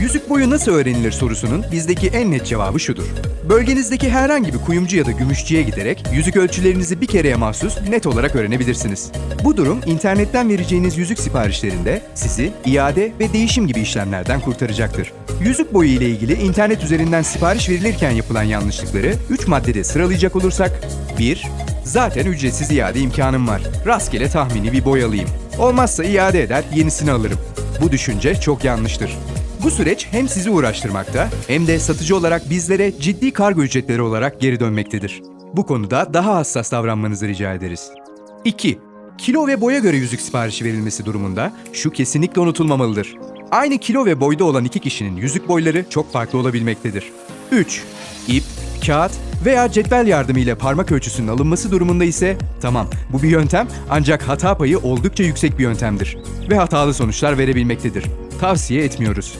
Yüzük boyu nasıl öğrenilir sorusunun bizdeki en net cevabı şudur. Bölgenizdeki herhangi bir kuyumcu ya da gümüşçüye giderek yüzük ölçülerinizi bir kereye mahsus net olarak öğrenebilirsiniz. Bu durum internetten vereceğiniz yüzük siparişlerinde sizi iade ve değişim gibi işlemlerden kurtaracaktır. Yüzük boyu ile ilgili internet üzerinden sipariş verilirken yapılan yanlışlıkları 3 maddede sıralayacak olursak 1. Zaten ücretsiz iade imkanım var. Rastgele tahmini bir boy alayım. Olmazsa iade eder, yenisini alırım. Bu düşünce çok yanlıştır. Bu süreç hem sizi uğraştırmakta hem de satıcı olarak bizlere ciddi kargo ücretleri olarak geri dönmektedir. Bu konuda daha hassas davranmanızı rica ederiz. 2. Kilo ve boya göre yüzük siparişi verilmesi durumunda şu kesinlikle unutulmamalıdır. Aynı kilo ve boyda olan iki kişinin yüzük boyları çok farklı olabilmektedir. 3. İp, kağıt veya cetvel yardımıyla parmak ölçüsünün alınması durumunda ise tamam bu bir yöntem ancak hata payı oldukça yüksek bir yöntemdir ve hatalı sonuçlar verebilmektedir. Tavsiye etmiyoruz.